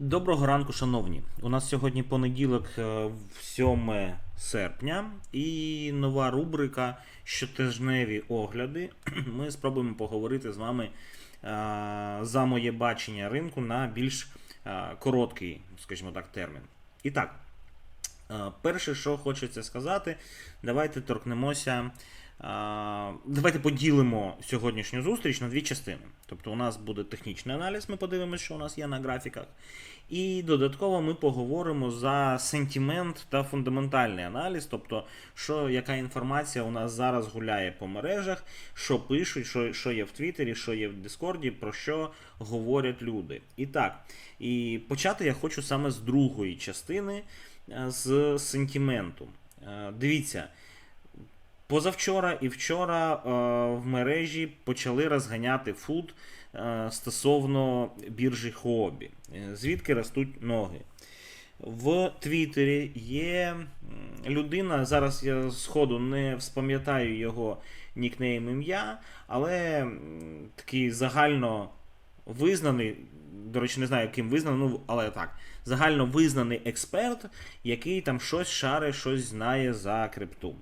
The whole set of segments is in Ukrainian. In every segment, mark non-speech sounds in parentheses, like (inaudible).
Доброго ранку, шановні. У нас сьогодні понеділок, е, 7 серпня, і нова рубрика Щотижневі огляди. (clears throat) Ми спробуємо поговорити з вами е, за моє бачення ринку на більш е, короткий, скажімо так, термін. І так, е, перше, що хочеться сказати, давайте торкнемося. Давайте поділимо сьогоднішню зустріч на дві частини. Тобто у нас буде технічний аналіз, ми подивимося, що у нас є на графіках. І додатково ми поговоримо за сентимент та фундаментальний аналіз, тобто, що, яка інформація у нас зараз гуляє по мережах, що пишуть, що, що є в Твіттері, що є в Дискорді, про що говорять люди. І так, і почати я хочу саме з другої частини, е, з сентименту. Е, Дивіться. Позавчора і вчора е, в мережі почали розганяти фуд е, стосовно біржі Хобі. Е, Звідки ростуть ноги? В Твіттері є людина, зараз я сходу не вспам'ятаю його нікнейм ім'я, але такий загально визнаний, до речі, не знаю, ким визнаний, ну, але так, загально визнаний експерт, який там щось шаре, щось знає за крипту.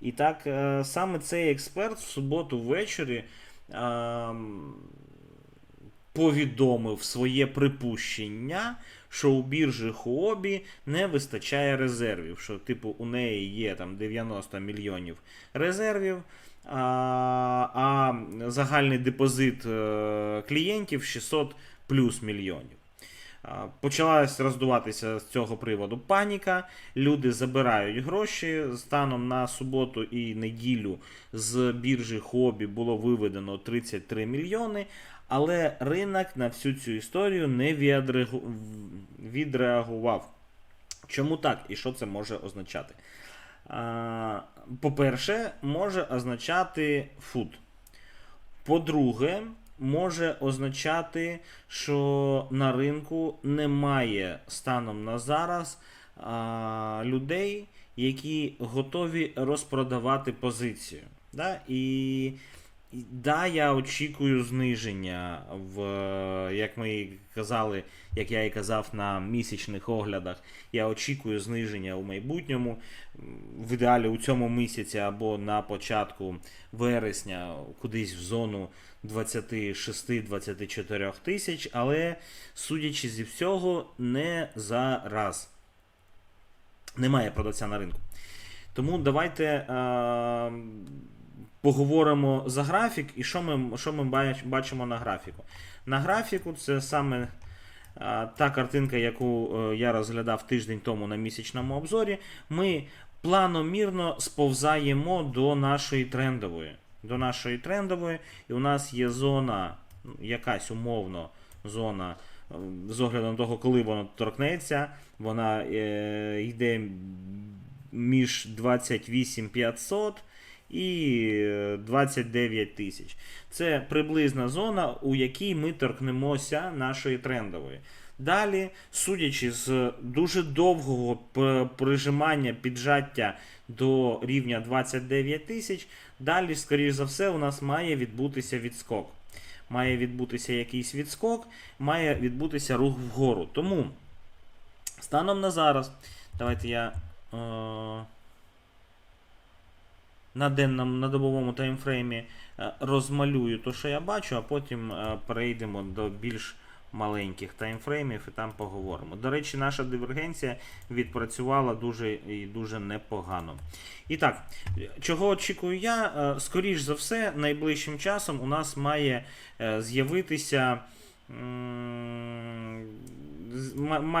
І так, е, саме цей експерт в суботу ввечері ем, повідомив своє припущення, що у біржі Хуобі не вистачає резервів. Що, типу, у неї є там 90 мільйонів резервів, а, а загальний депозит е, клієнтів 600 плюс мільйонів. А, Почалась роздуватися з цього приводу паніка. Люди забирають гроші. Станом на суботу і неділю з біржі Хобі було виведено 33 мільйони. Але ринок на всю цю історію не відреагував. Чому так і що це може означати? По-перше, може означати фуд. По-друге, може означати, що на ринку немає станом на зараз а, людей, які готові розпродавати позицію. Да? І, да, я очікую зниження в, як ми казали, як я і казав на місячних оглядах, я очікую зниження у майбутньому, в ідеалі у цьому місяці або на початку вересня, кудись в зону 26-24 тисяч, але судячи зі всього, не зараз. Немає продавця на ринку. Тому давайте е, поговоримо за графік і що ми, що ми бачимо на графіку. На графіку це саме е, та картинка, яку е, я розглядав тиждень тому на місячному обзорі. Ми планомірно сповзаємо до нашої трендової. До нашої трендової, і у нас є зона, якась умовно зона з оглядом того, коли воно торкнеться, вона е, йде між 28 500 і е, 29 тисяч. Це приблизна зона, у якій ми торкнемося нашої трендової. Далі, судячи з дуже довгого прижимання піджаття до рівня 29 тисяч, далі, скоріш за все, у нас має відбутися відскок. Має відбутися якийсь відскок, має відбутися рух вгору. Тому станом на зараз, давайте я е- на денному, на добовому таймфреймі е, розмалюю те, що я бачу, а потім е, перейдемо до більш маленьких таймфреймів і там поговоримо. До речі, наша дивергенція відпрацювала дуже і дуже непогано. І так, чого очікую я? Е, Скоріш за все, найближчим часом у нас має з'явитися.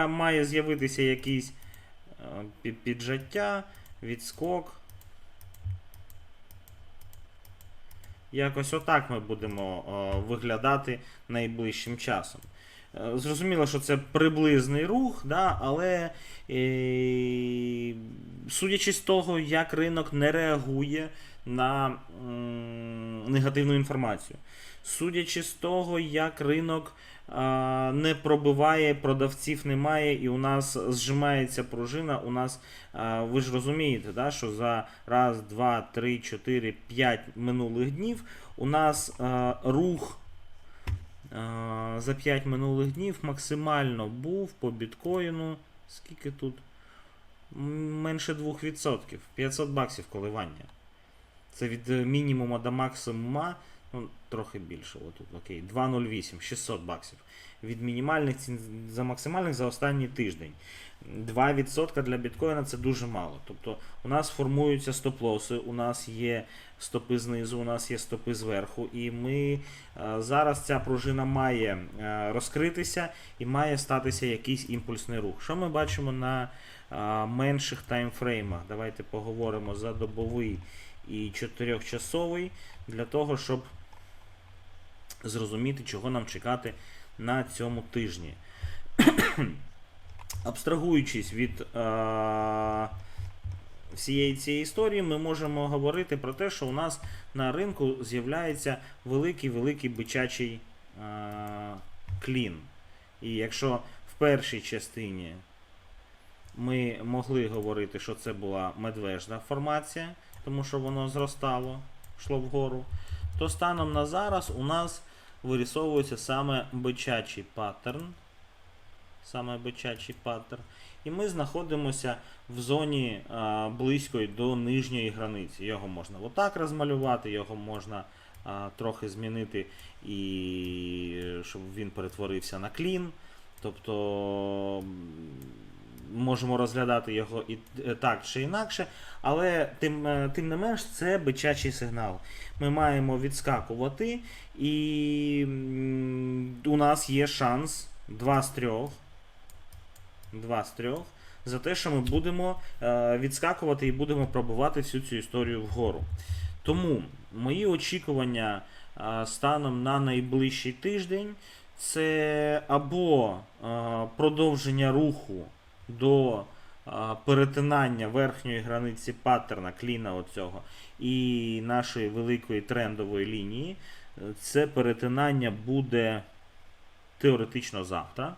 Має з'явитися якийсь піджаття, відскок. Якось отак ми будемо е, виглядати найближчим часом. Е, Зрозуміло, що це приблизний рух, да, але е, судячи з того, як ринок не реагує на негативну інформацію, судячи з того, як ринок не пробиває, продавців немає, і у нас зжимається пружина. У нас, ви ж розумієте, да, що за раз, два, три, чотири, п'ять минулих днів у нас рух за 5 минулих днів максимально був по біткоїну. Скільки тут? Менше 2%. 500 баксів коливання. Це від е, мінімума до максимума. Трохи більше. Отут, окей. 2,08, 600 баксів. Від мінімальних цін за максимальних за останній тиждень. 2% для біткоїна це дуже мало. Тобто у нас формуються стоп-лоси, у нас є стопи знизу, у нас є стопи зверху, і ми е, зараз ця пружина має е, розкритися і має статися якийсь імпульсний рух. Що ми бачимо на е, менших таймфреймах? Давайте поговоримо за добовий і чотирьохчасовий для того, щоб зрозуміти, чого нам чекати на цьому тижні. (clears throat) Абстрагуючись від е, всієї цієї історії, ми можемо говорити про те, що у нас на ринку з'являється великий-великий бичачий е, клін. І якщо в першій частині ми могли говорити, що це була медвежна формація, тому що воно зростало, йшло вгору, то станом на зараз у нас вирісовується саме бичачий паттерн. Саме бичачий паттерн. І ми знаходимося в зоні а, близької до нижньої границі. Його можна отак розмалювати, його можна а, трохи змінити, і щоб він перетворився на клін. Тобто можемо розглядати його і е, так чи інакше, але тим, е, тим не менш це бичачий сигнал. Ми маємо відскакувати, і у нас є шанс 2 з 3. 2 з 3 за те, що ми будемо е, відскакувати і будемо пробувати всю цю історію вгору. Тому мої очікування станом на найближчий тиждень це або продовження руху до перетинання верхньої границі паттерна кліна оцього і нашої великої трендової лінії. Це перетинання буде теоретично завтра.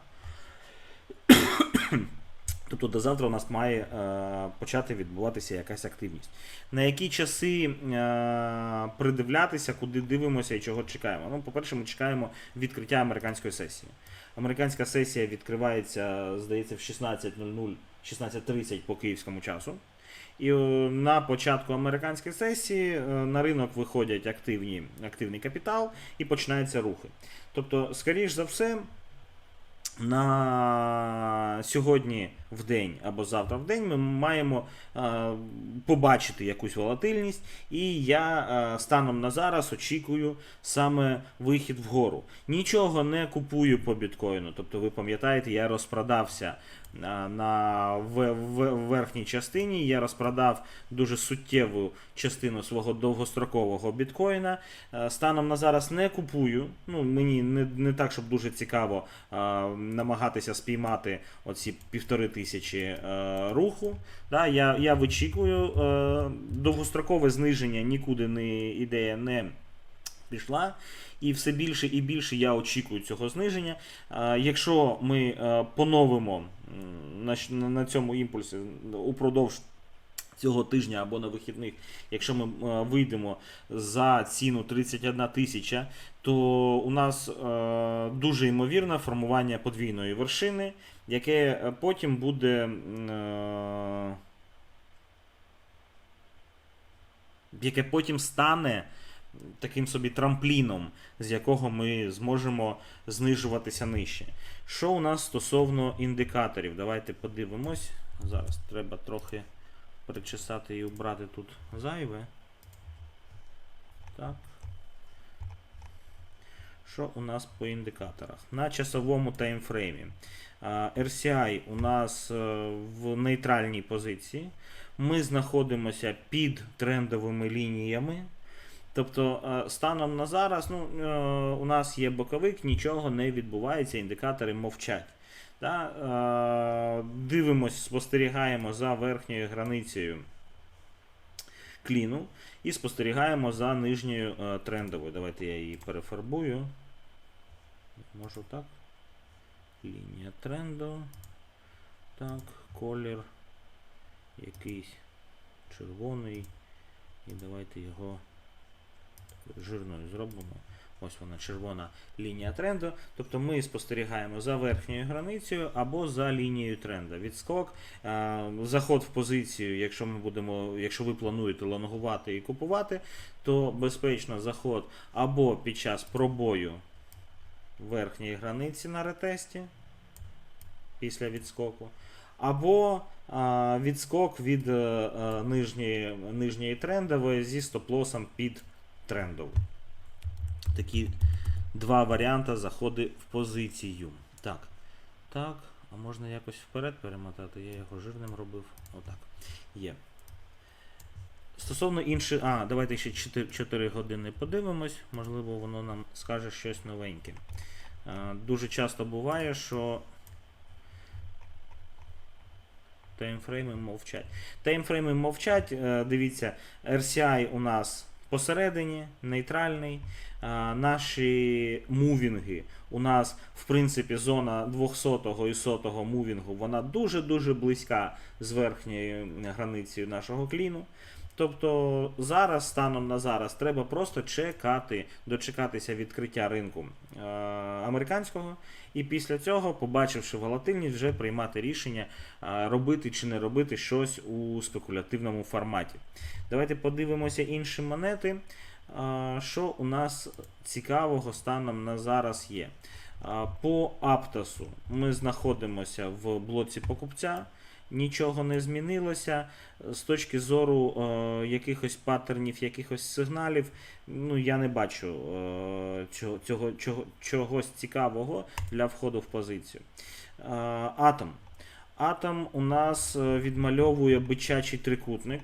(coughs) Тобто до завтра у нас має е, почати відбуватися якась активність. На які часи е, придивлятися, куди дивимося і чого чекаємо? Ну, по-перше, ми чекаємо відкриття американської сесії. Американська сесія відкривається, здається, в 16.00, 16.30 по київському часу. І е, на початку американської сесії е, на ринок виходять активні, активний капітал і починаються рухи. Тобто, скоріш за все, на сьогодні в день або завтра в день ми маємо побачити якусь волатильність, і я станом на зараз очікую саме вихід вгору. Нічого не купую по біткоїну. Тобто, ви пам'ятаєте, я розпродався на в, в, верхній частині. Я розпродав дуже суттєву частину свого довгострокового біткоїна. Е, Станом на зараз не купую. Ну, мені не, не так, щоб дуже цікаво е, намагатися спіймати оці півтори тисячі е, руху. Да, я, я вичікую. Е, довгострокове зниження нікуди не ідея не пішла. І все більше і більше я очікую цього зниження. Якщо ми е, поновимо на, цьому імпульсі упродовж цього тижня або на вихідних, якщо ми е, вийдемо за ціну 31 тисяча, то у нас е, дуже ймовірне формування подвійної вершини, яке потім буде. Яке потім стане таким собі трампліном, з якого ми зможемо знижуватися нижче. Що у нас стосовно індикаторів? Давайте подивимось. Зараз треба трохи перечесати і убрати тут зайве. Так. Що у нас по індикаторах? На часовому таймфреймі. RCI у нас е, в нейтральній позиції. Ми знаходимося під трендовими лініями. Тобто, е, станом на зараз ну, е, у нас є боковик, нічого не відбувається, індикатори мовчать. Да? Е, Дивимось, спостерігаємо за верхньою границею кліну і спостерігаємо за нижньою трендовою. Давайте я її перефарбую. Можу так. Лінія тренду. Так, колір якийсь червоний. І давайте його жирною зробимо. Ось вона червона лінія тренду. Тобто ми спостерігаємо за верхньою границею або за лінією тренду. Відскок, е, заход в позицію, якщо ми будемо, якщо ви плануєте лонгувати і купувати, то безпечно заход або під час пробою верхньої границі на ретесті після відскоку, або а, відскок від е, е, нижньої, нижньої трендової зі стоп-лосом під трендову. Такі два варіанти заходи в позицію. Так. Так. А можна якось вперед перемотати? Я його жирним робив. Отак. Є. Стосовно інших. А, давайте ще 4, 4 години подивимось. Можливо, воно нам скаже щось новеньке. Е, Дуже часто буває, що таймфрейми мовчать. Таймфрейми мовчать. Е, Дивіться, RCI у нас посередині, нейтральний. Наші мувінги у нас, в принципі, зона 200-го і 100 мувінгу, вона дуже-дуже близька з верхньою границею нашого кліну. Тобто зараз, станом на зараз, треба просто чекати, дочекатися відкриття ринку е, американського, і після цього, побачивши волатильність, вже приймати рішення, е, робити чи не робити щось у спекулятивному форматі. Давайте подивимося інші монети. Е, що у нас цікавого станом на зараз є? Е, По Аптосу ми знаходимося в блоці покупця. Нічого не змінилося з точки зору е, якихось паттернів, якихось сигналів. Ну я не бачу е, цього, цього, чого, чогось цікавого для входу в позицію. Е, атом. Атом у нас е, відмальовує бичачий трикутник.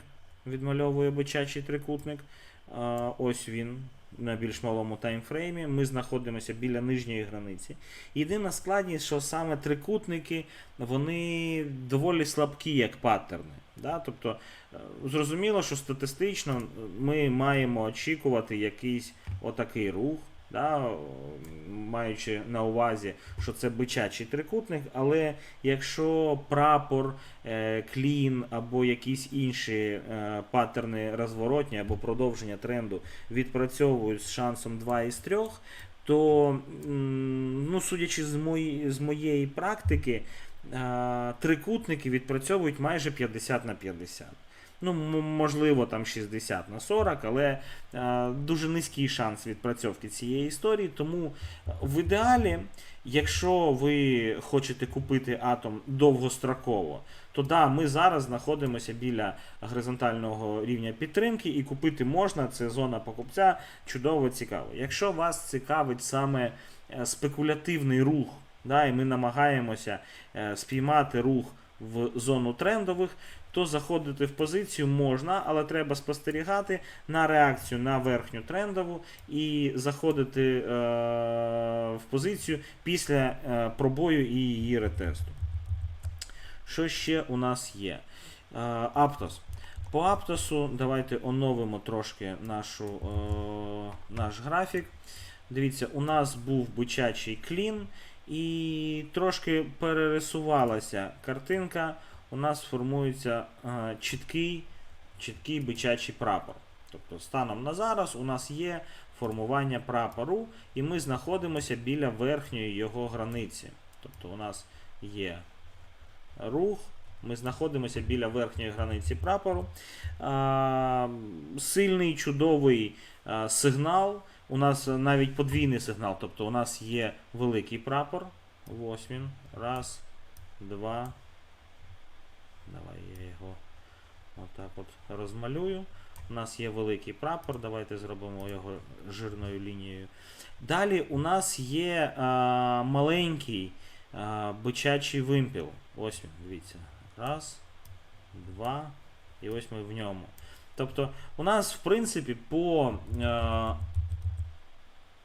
Відмальовує бичачий трикутник. Е, ось він на більш малому таймфреймі. Ми знаходимося біля нижньої границі. Єдина складність, що саме трикутники вони доволі слабкі як паттерни. Да? Тобто, е, зрозуміло, що статистично ми маємо очікувати якийсь отакий рух. Да, маючи на увазі, що це бичачий трикутник, але якщо прапор, е, клін або якісь інші е, паттерни розворотні або продовження тренду відпрацьовують з шансом 2 із 3, то, ну, судячи з, мої, з моєї практики, е, трикутники відпрацьовують майже 50 на 50. Ну, можливо, там 60 на 40, але е, дуже низький шанс відпрацьовки цієї історії. Тому в ідеалі, якщо ви хочете купити атом довгостроково, то да, ми зараз знаходимося біля горизонтального рівня підтримки, і купити можна, це зона покупця, чудово цікаво. Якщо вас цікавить саме е, спекулятивний рух, да, і ми намагаємося е, спіймати рух в зону трендових, то заходити в позицію можна, але треба спостерігати на реакцію на верхню трендову і заходити е, в позицію після е, пробою і її ретесту. Що ще у нас є? Е, Аптос. По Аптосу давайте оновимо трошки нашу, наш графік. Дивіться, у нас був бичачий клін, і трошки перерисувалася картинка. У нас формується е, чіткий, чіткий бичачий прапор. Тобто, станом на зараз у нас є формування прапору, і ми знаходимося біля верхньої його границі. Тобто, у нас є рух. Ми знаходимося біля верхньої границі прапору. А, сильний чудовий а, сигнал. У нас навіть подвійний сигнал. Тобто у нас є великий прапор. Ось він. Раз, два. Давай я його отак от розмалюю. У нас є великий прапор. Давайте зробимо його жирною лінією. Далі у нас є а, маленький а, бичачий вимпіл. Ось він, дивіться. Раз, два. І ось ми в ньому. Тобто, у нас, в принципі, по е,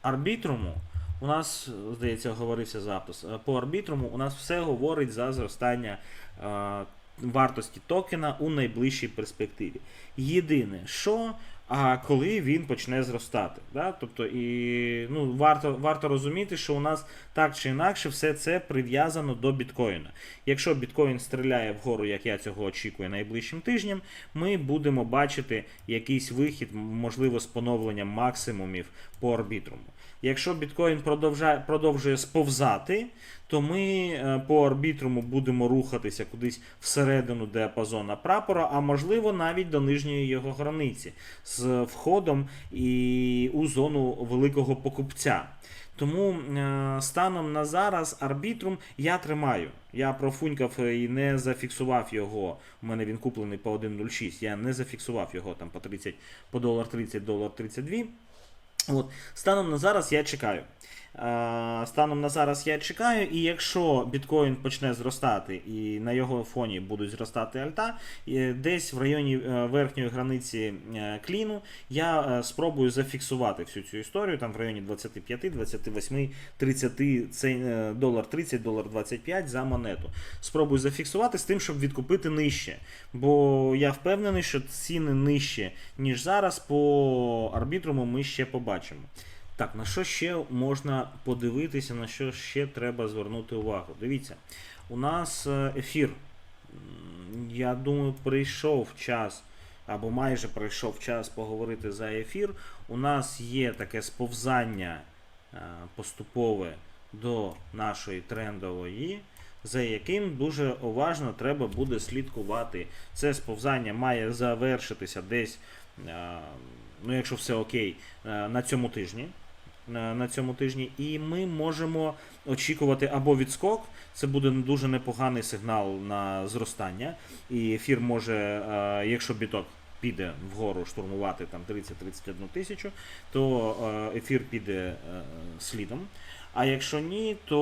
арбітруму, у нас, здається, говорився запис. е, По арбітруму у нас все говорить за зростання е, вартості токена у найближчій перспективі. Єдине, що а коли він почне зростати. Да? Тобто, і ну, варто, варто розуміти, що у нас так чи інакше все це прив'язано до біткоїна. Якщо біткоін стріляє вгору, як я цього очікую найближчим тижнем, ми будемо бачити якийсь вихід, можливо, з поновленням максимумів по арбітруму. Якщо біткоін продовжує, продовжує сповзати, то ми е, по арбітруму будемо рухатися кудись всередину діапазона прапора, а можливо навіть до нижньої його границі з входом і у зону великого покупця. Тому е, станом на зараз арбітрум я тримаю. Я профунькав і не зафіксував його. У мене він куплений по 1.06. Я не зафіксував його там по 30, по долар 30, долар 32. От, станом на зараз я чекаю. Е, Станом на зараз я чекаю, і якщо біткоін почне зростати і на його фоні будуть зростати альта, десь в районі е, верхньої границі е, кліну я спробую зафіксувати всю цю історію там в районі 25, 28, 30 цей, е, долар 30, долар 25 за монету. Спробую зафіксувати з тим, щоб відкупити нижче. Бо я впевнений, що ціни нижче, ніж зараз, по арбітруму ми ще побачимо. Так, на що ще можна подивитися, на що ще треба звернути увагу? Дивіться, у нас е, ефір. Я думаю, прийшов час, або майже прийшов час поговорити за ефір. У нас є таке сповзання е, поступове до нашої трендової, за яким дуже уважно треба буде слідкувати. Це сповзання має завершитися десь, е, ну якщо все окей, е, на цьому тижні. На на цьому тижні, і ми можемо очікувати або відскок. Це буде дуже непоганий сигнал на зростання. І ефір може, е, якщо біток піде вгору штурмувати там 30-31 тисячу, то е, ефір піде е, слідом. А якщо ні, то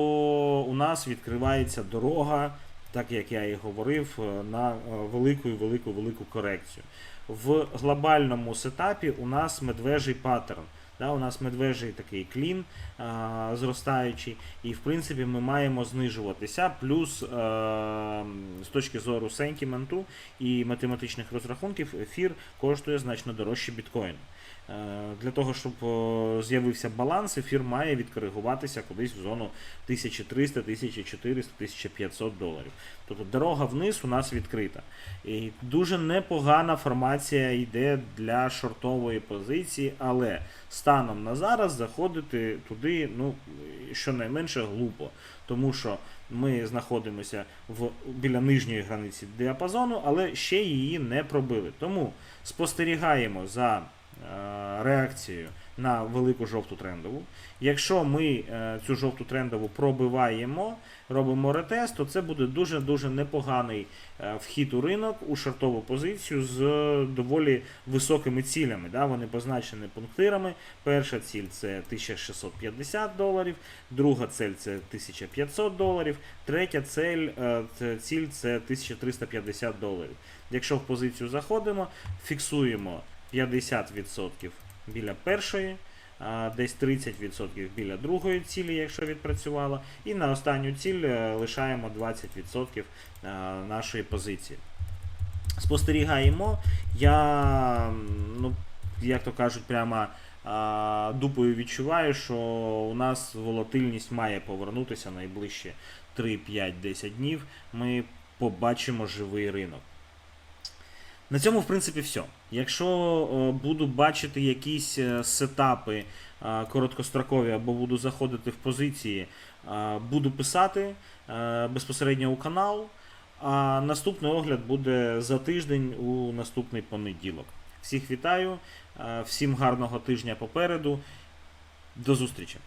у нас відкривається дорога, так як я і говорив, е, на е, велику велику велику корекцію. В глобальному сетапі у нас медвежий паттерн. Да, у нас медвежий такий клін а, зростаючий, і в принципі ми маємо знижуватися. Плюс а, з точки зору сентіменту і математичних розрахунків, ефір коштує значно дорожче біткоїну. Е, Для того, щоб з'явився баланс, ефір має відкоригуватися кудись в зону 1300, 1400, 1500 доларів. Тобто дорога вниз у нас відкрита. І дуже непогана формація йде для шортової позиції, але станом на зараз заходити туди, ну, щонайменше глупо. Тому що ми знаходимося в, біля нижньої границі діапазону, але ще її не пробили. Тому спостерігаємо за е, реакцією на велику жовту трендову. Якщо ми е, цю жовту трендову пробиваємо, робимо ретест, то це буде дуже-дуже непоганий е, вхід у ринок у шортову позицію з доволі високими цілями. Да? Вони позначені пунктирами. Перша ціль це 1650 доларів, друга цель це 1500 доларів, третя цель, е, ціль це 1350 доларів. Якщо в позицію заходимо, фіксуємо 50% біля першої, десь 30% біля другої цілі, якщо відпрацювала, і на останню ціль е, лишаємо 20% е, нашої позиції. Спостерігаємо. Я, ну, як то кажуть, прямо дупою відчуваю, що у нас волатильність має повернутися найближче 3, 5, 10 днів. Ми побачимо живий ринок. На цьому, в принципі, все. Якщо е, буду бачити якісь е, сетапи е, короткострокові або буду заходити в позиції, буду писати безпосередньо у канал. А наступний огляд буде за тиждень у наступний понеділок. Всіх вітаю, всім гарного тижня попереду. До зустрічі!